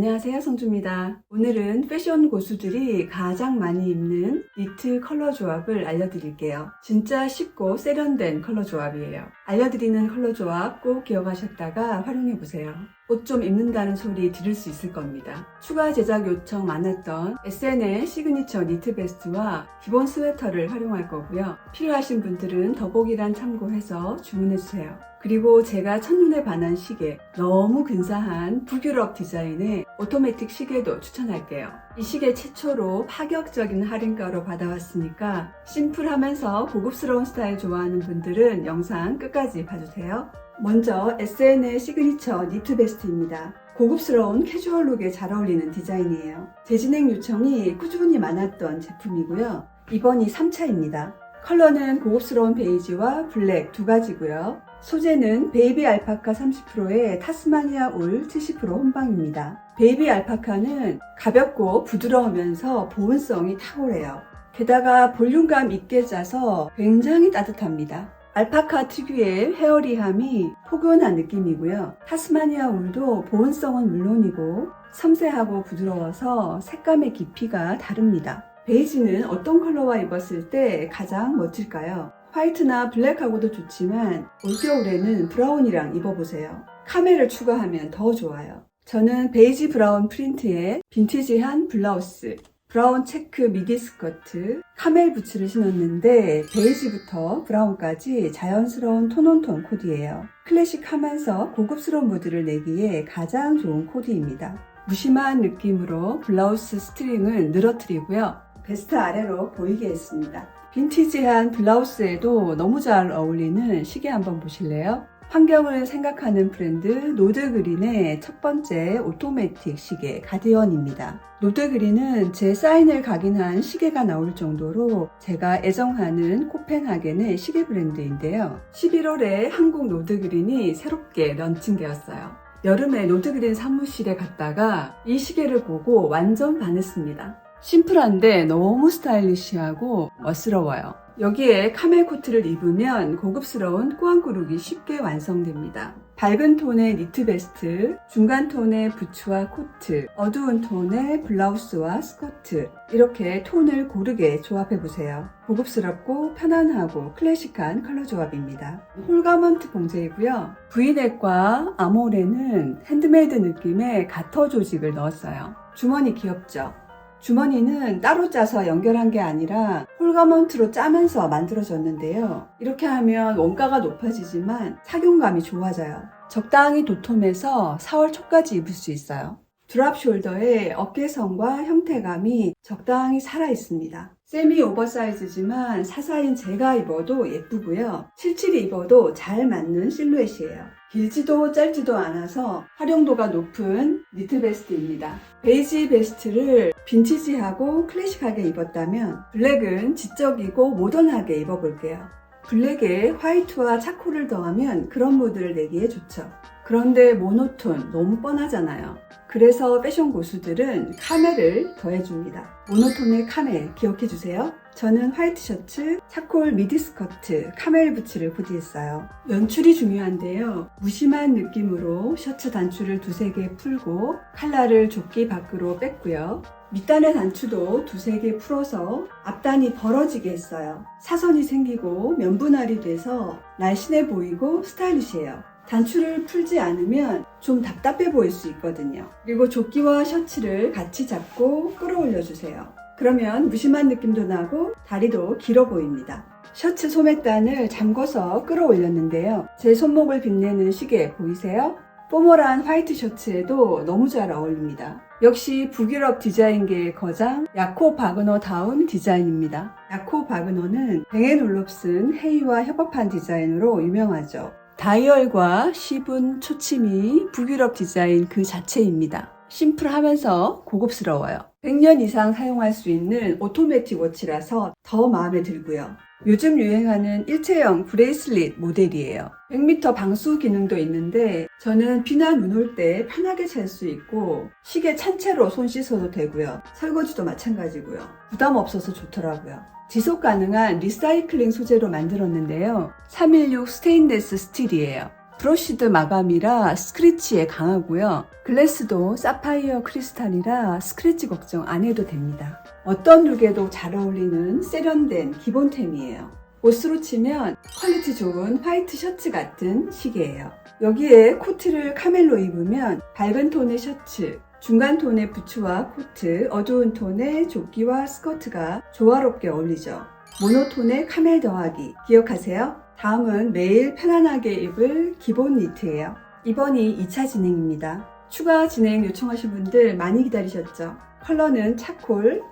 안녕하세요 성주입니다. 오늘은 패션 고수들이 가장 많이 입는 니트 컬러 조합을 알려드릴게요. 진짜 쉽고 세련된 컬러 조합이에요. 알려드리는 컬러 조합 꼭 기억하셨다가 활용해보세요. 옷 좀 입는다는 소리 들을 수 있을 겁니다. 추가 제작 요청 많았던 SN의 시그니처 니트 베스트와 기본 스웨터를 활용할 거고요. 필요하신 분들은 더보기란 참고해서 주문해주세요. 그리고 제가 첫눈에 반한 시계, 너무 근사한 북유럽 디자인의 오토매틱 시계도 추천할게요. 이 시계 최초로 파격적인 할인가로 받아왔으니까 심플하면서 고급스러운 스타일 좋아하는 분들은 영상 끝까지 봐주세요. 먼저 SN의 시그니처 니트 베스트입니다. 고급스러운 캐주얼룩에 잘 어울리는 디자인이에요. 재진행 요청이 꾸준히 많았던 제품이고요. 이번이 3차입니다. 컬러는 고급스러운 베이지와 블랙 두 가지고요. 소재는 베이비 알파카 30%에 타스마니아 울 70% 혼방입니다. 베이비 알파카는 가볍고 부드러우면서 보온성이 탁월해요. 게다가 볼륨감 있게 짜서 굉장히 따뜻합니다. 알파카 특유의 헤어리함이 포근한 느낌이고요. 타스마니아 울도 보온성은 물론이고 섬세하고 부드러워서 색감의 깊이가 다릅니다. 베이지는 어떤 컬러와 입었을 때 가장 멋질까요? 화이트나 블랙하고도 좋지만 올겨울에는 브라운이랑 입어보세요. 카멜을 추가하면 더 좋아요. 저는 베이지 브라운 프린트에 빈티지한 블라우스, 브라운 체크 미디 스커트, 카멜 부츠를 신었는데 베이지부터 브라운까지 자연스러운 톤온톤 코디예요. 클래식하면서 고급스러운 무드를 내기에 가장 좋은 코디입니다. 무심한 느낌으로 블라우스 스트링을 늘어뜨리고요. 베스트 아래로 보이게 했습니다. 빈티지한 블라우스에도 너무 잘 어울리는 시계 한번 보실래요? 환경을 생각하는 브랜드 노드그린의 첫 번째 오토매틱 시계 가디언입니다. 노드그린은 제 사인을 각인한 시계가 나올 정도로 제가 애정하는 코펜하겐의 시계 브랜드인데요. 11월에 한국 노드그린이 새롭게 런칭되었어요. 여름에 노드그린 사무실에 갔다가 이 시계를 보고 완전 반했습니다. 심플한데 너무 스타일리시하고 멋스러워요. 여기에 카멜 코트를 입으면 고급스러운 꾸안꾸룩이 쉽게 완성됩니다. 밝은 톤의 니트 베스트, 중간 톤의 부츠와 코트, 어두운 톤의 블라우스와 스커트 이렇게 톤을 고르게 조합해 보세요. 고급스럽고 편안하고 클래식한 컬러 조합입니다. 홀가먼트 봉제이고요. 브이넥과 아모레는 핸드메이드 느낌의 가터 조직을 넣었어요. 주머니 귀엽죠? 주머니는 따로 짜서 연결한 게 아니라 홀가먼트로 짜면서 만들어졌는데요. 이렇게 하면 원가가 높아지지만 착용감이 좋아져요. 적당히 도톰해서 4월 초까지 입을 수 있어요. 드랍 숄더의 어깨선과 형태감이 적당히 살아 있습니다. 세미 오버사이즈지만 사사인 제가 입어도 예쁘고요. 칠칠이 입어도 잘 맞는 실루엣이에요. 길지도 짧지도 않아서 활용도가 높은 니트 베스트입니다. 베이지 베스트를 빈티지하고 클래식하게 입었다면 블랙은 지적이고 모던하게 입어볼게요. 블랙에 화이트와 차콜을 더하면 그런 무드를 내기에 좋죠. 그런데 모노톤 너무 뻔하잖아요. 그래서 패션 고수들은 카멜을 더해줍니다. 모노톤의 카멜 기억해 주세요. 저는 화이트 셔츠, 차콜 미디 스커트, 카멜 부츠를 코디했어요. 연출이 중요한데요. 무심한 느낌으로 셔츠 단추를 두세 개 풀고 칼라를 조끼 밖으로 뺐고요. 밑단의 단추도 두세 개 풀어서 앞단이 벌어지게 했어요. 사선이 생기고 면분할이 돼서 날씬해 보이고 스타일리시해요. 단추를 풀지 않으면 좀 답답해 보일 수 있거든요. 그리고 조끼와 셔츠를 같이 잡고 끌어올려 주세요. 그러면 무심한 느낌도 나고 다리도 길어 보입니다. 셔츠 소매단을 잠궈서 끌어올렸는데요. 제 손목을 빛내는 시계 보이세요? 포멀한 화이트 셔츠에도 너무 잘 어울립니다. 역시 북유럽 디자인계의 거장 야코 바그너 다운 디자인입니다. 야코 바그너는 뱅앤올롭슨 헤이와 협업한 디자인으로 유명하죠. 다이얼과 시분, 초침이 북유럽 디자인 그 자체입니다. 심플하면서 고급스러워요. 100년 이상 사용할 수 있는 오토매틱 워치라서 더 마음에 들고요. 요즘 유행하는 일체형 브레이슬릿 모델이에요. 100m 방수 기능도 있는데 저는 비나 눈 올 때 편하게 찰수 있고 시계 찬 채로 손 씻어도 되고요. 설거지도 마찬가지고요. 부담 없어서 좋더라고요. 지속 가능한 리사이클링 소재로 만들었는데요. 316 스테인레스 스틸이에요. 브러쉬드 마감이라 스크래치에 강하고요. 글래스도 사파이어 크리스탈이라 스크래치 걱정 안 해도 됩니다. 어떤 룩에도 잘 어울리는 세련된 기본템이에요. 옷으로 치면 퀄리티 좋은 화이트 셔츠 같은 시계예요. 여기에 코트를 카멜로 입으면 밝은 톤의 셔츠, 중간 톤의 부츠와 코트, 어두운 톤의 조끼와 스커트가 조화롭게 어울리죠. 모노톤의 카멜 더하기 기억하세요? 다음은 매일 편안하게 입을 기본 니트예요. 이번이 2차 진행입니다. 추가 진행 요청하신 분들 많이 기다리셨죠? 컬러는 차콜,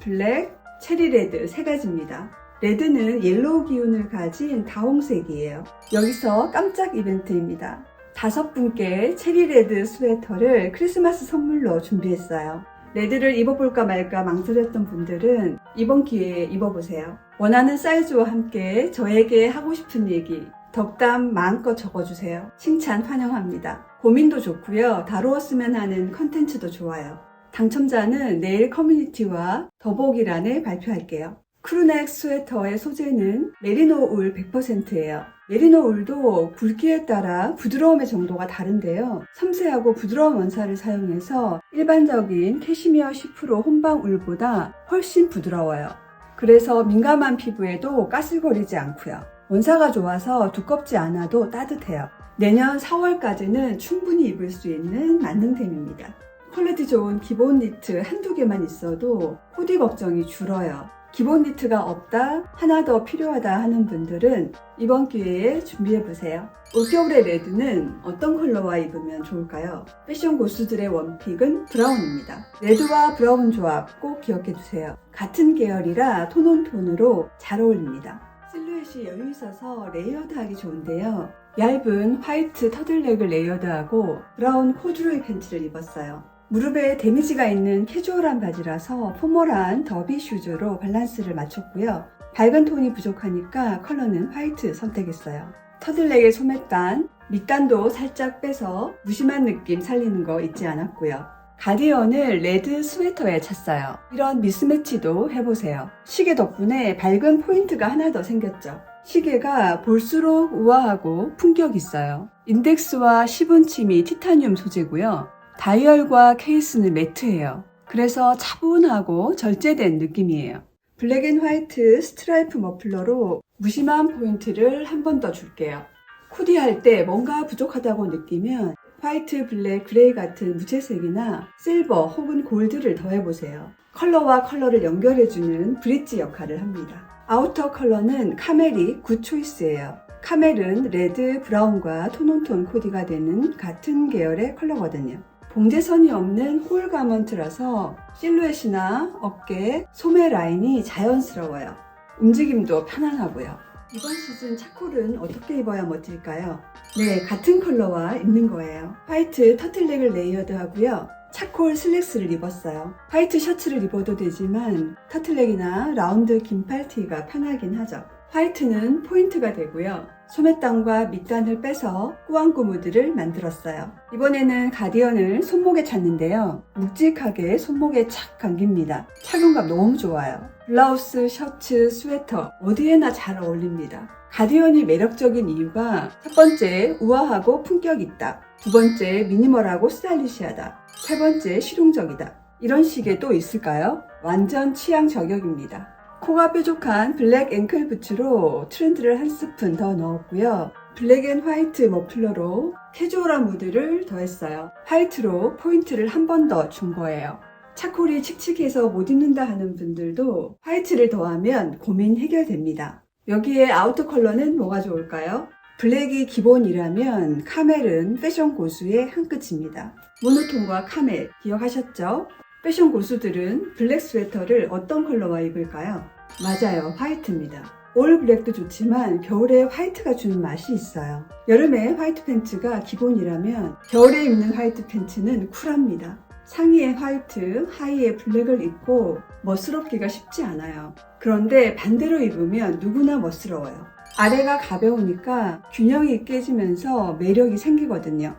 블랙, 체리레드 세 가지입니다. 레드는 옐로우 기운을 가진 다홍색이에요. 여기서 깜짝 이벤트입니다. 다섯 분께 체리레드 스웨터를 크리스마스 선물로 준비했어요. 레드를 입어볼까 말까 망설였던 분들은 이번 기회에 입어보세요. 원하는 사이즈와 함께 저에게 하고 싶은 얘기, 덕담 마음껏 적어주세요. 칭찬 환영합니다. 고민도 좋고요. 다루었으면 하는 컨텐츠도 좋아요. 당첨자는 내일 커뮤니티와 더보기란에 발표할게요. 크루넥 스웨터의 소재는 메리노 울 100%예요. 메리노 울도 굵기에 따라 부드러움의 정도가 다른데요. 섬세하고 부드러운 원사를 사용해서 일반적인 캐시미어 10% 혼방 울보다 훨씬 부드러워요. 그래서 민감한 피부에도 까슬거리지 않고요. 원사가 좋아서 두껍지 않아도 따뜻해요. 내년 4월까지는 충분히 입을 수 있는 만능템입니다. 퀄리티 좋은 기본 니트 한두 개만 있어도 코디 걱정이 줄어요. 기본 니트가 없다, 하나 더 필요하다 하는 분들은 이번 기회에 준비해 보세요. 올겨울의 레드는 어떤 컬러와 입으면 좋을까요? 패션 고수들의 원픽은 브라운입니다. 레드와 브라운 조합 꼭 기억해주세요. 같은 계열이라 톤 온 톤으로 잘 어울립니다. 실루엣이 여유 있어서 레이어드하기 좋은데요. 얇은 화이트 터들넥을 레이어드하고 브라운 코듀로이 팬츠를 입었어요. 무릎에 데미지가 있는 캐주얼한 바지라서 포멀한 더비 슈즈로 밸런스를 맞췄고요. 밝은 톤이 부족하니까 컬러는 화이트 선택했어요. 터들넥의 소매단, 밑단도 살짝 빼서 무심한 느낌 살리는 거 잊지 않았고요. 가디언을 레드 스웨터에 찼어요. 이런 미스매치도 해보세요. 시계 덕분에 밝은 포인트가 하나 더 생겼죠. 시계가 볼수록 우아하고 품격 있어요. 인덱스와 시분침이 티타늄 소재고요. 다이얼과 케이스는 매트예요. 그래서 차분하고 절제된 느낌이에요. 블랙 앤 화이트 스트라이프 머플러로 무심한 포인트를 한 번 더 줄게요. 코디할 때 뭔가 부족하다고 느끼면 화이트, 블랙, 그레이 같은 무채색이나 실버 혹은 골드를 더해보세요. 컬러와 컬러를 연결해주는 브릿지 역할을 합니다. 아우터 컬러는 카멜이 굿 초이스예요. 카멜은 레드, 브라운과 톤온톤 코디가 되는 같은 계열의 컬러거든요. 봉제선이 없는 홀 가먼트라서 실루엣이나 어깨, 소매 라인이 자연스러워요. 움직임도 편안하고요. 이번 시즌 차콜은 어떻게 입어야 멋질까요? 네, 같은 컬러와 입는 거예요. 화이트 터틀넥을 레이어드 하고요. 차콜 슬랙스를 입었어요. 화이트 셔츠를 입어도 되지만 터틀넥이나 라운드 긴팔 티가 편하긴 하죠. 화이트는 포인트가 되고요. 소매단과 밑단을 빼서 꾸안꾸 무드를 만들었어요. 이번에는 가디언을 손목에 찼는데요. 묵직하게 손목에 착 감깁니다. 착용감 너무 좋아요. 블라우스, 셔츠, 스웨터 어디에나 잘 어울립니다. 가디언이 매력적인 이유가 첫 번째 우아하고 품격 있다. 두 번째 미니멀하고 스타일리시하다. 세 번째 실용적이다. 이런 식의 또 있을까요? 완전 취향 저격입니다. 코가 뾰족한 블랙 앵클 부츠로 트렌드를 한 스푼 더 넣었고요. 블랙 앤 화이트 머플러로 캐주얼한 무드를 더했어요. 화이트로 포인트를 한 번 더 준 거예요. 차콜이 칙칙해서 못 입는다 하는 분들도 화이트를 더하면 고민 해결됩니다. 여기에 아우터 컬러는 뭐가 좋을까요? 블랙이 기본이라면 카멜은 패션 고수의 한 끝입니다. 모노톤과 카멜 기억하셨죠? 패션 고수들은 블랙 스웨터를 어떤 컬러와 입을까요? 맞아요, 화이트입니다. 올 블랙도 좋지만 겨울에 화이트가 주는 맛이 있어요. 여름에 화이트 팬츠가 기본이라면 겨울에 입는 화이트 팬츠는 쿨합니다. 상의에 화이트, 하의에 블랙을 입고 멋스럽기가 쉽지 않아요. 그런데 반대로 입으면 누구나 멋스러워요. 아래가 가벼우니까 균형이 깨지면서 매력이 생기거든요.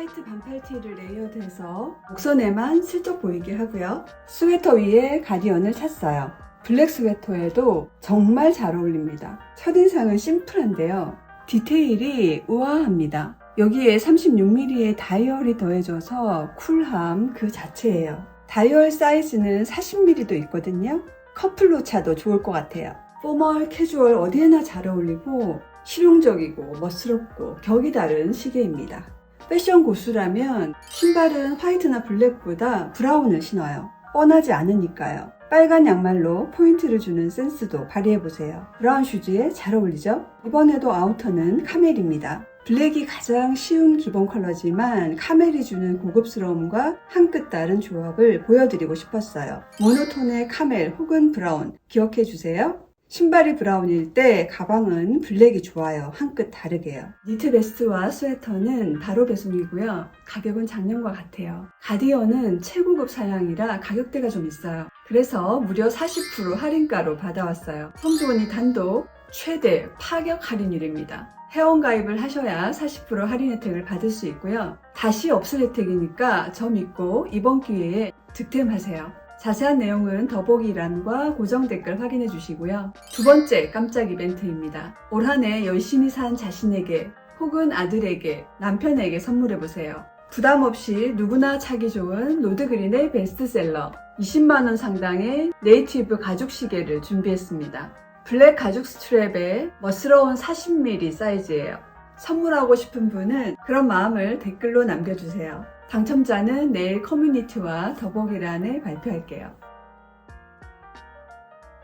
화이트 반팔 티를 레이어드해서 목선에만 슬쩍 보이게 하고요. 스웨터 위에 가디언을 찼어요. 블랙 스웨터에도 정말 잘 어울립니다. 첫인상은 심플한데요. 디테일이 우아합니다. 여기에 36mm의 다이얼이 더해져서 쿨함 그 자체예요. 다이얼 사이즈는 40mm도 있거든요. 커플로 차도 좋을 것 같아요. 포멀, 캐주얼 어디에나 잘 어울리고 실용적이고 멋스럽고 격이 다른 시계입니다. 패션 고수라면 신발은 화이트나 블랙보다 브라운을 신어요. 뻔하지 않으니까요. 빨간 양말로 포인트를 주는 센스도 발휘해보세요. 브라운 슈즈에 잘 어울리죠? 이번에도 아우터는 카멜입니다. 블랙이 가장 쉬운 기본 컬러지만 카멜이 주는 고급스러움과 한 끗 다른 조합을 보여드리고 싶었어요. 모노톤의 카멜 혹은 브라운 기억해 주세요. 신발이 브라운일 때 가방은 블랙이 좋아요. 한 끗 다르게요. 니트 베스트와 스웨터는 바로 배송이고요. 가격은 작년과 같아요. 가디언은 최고급 사양이라 가격대가 좀 있어요. 그래서 무려 40% 할인가로 받아왔어요. 성주원이 단독 최대 파격 할인율입니다. 회원 가입을 하셔야 40% 할인 혜택을 받을 수 있고요. 다시 없을 혜택이니까 저 믿고 이번 기회에 득템하세요. 자세한 내용은 더보기란과 고정 댓글 확인해 주시고요. 두 번째 깜짝 이벤트입니다. 올 한 해 열심히 산 자신에게 혹은 아들에게 남편에게 선물해 보세요. 부담 없이 누구나 차기 좋은 로드그린의 베스트셀러 20만원 상당의 네이티브 가죽 시계를 준비했습니다. 블랙 가죽 스트랩에 멋스러운 40mm 사이즈예요. 선물하고 싶은 분은 그런 마음을 댓글로 남겨주세요. 당첨자는 내일 커뮤니티와 더보기란에 발표할게요.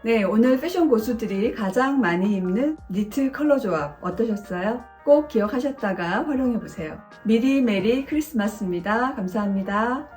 네, 오늘 패션 고수들이 가장 많이 입는 니트 컬러 조합 어떠셨어요? 꼭 기억하셨다가 활용해보세요. 미리 메리 크리스마스입니다. 감사합니다.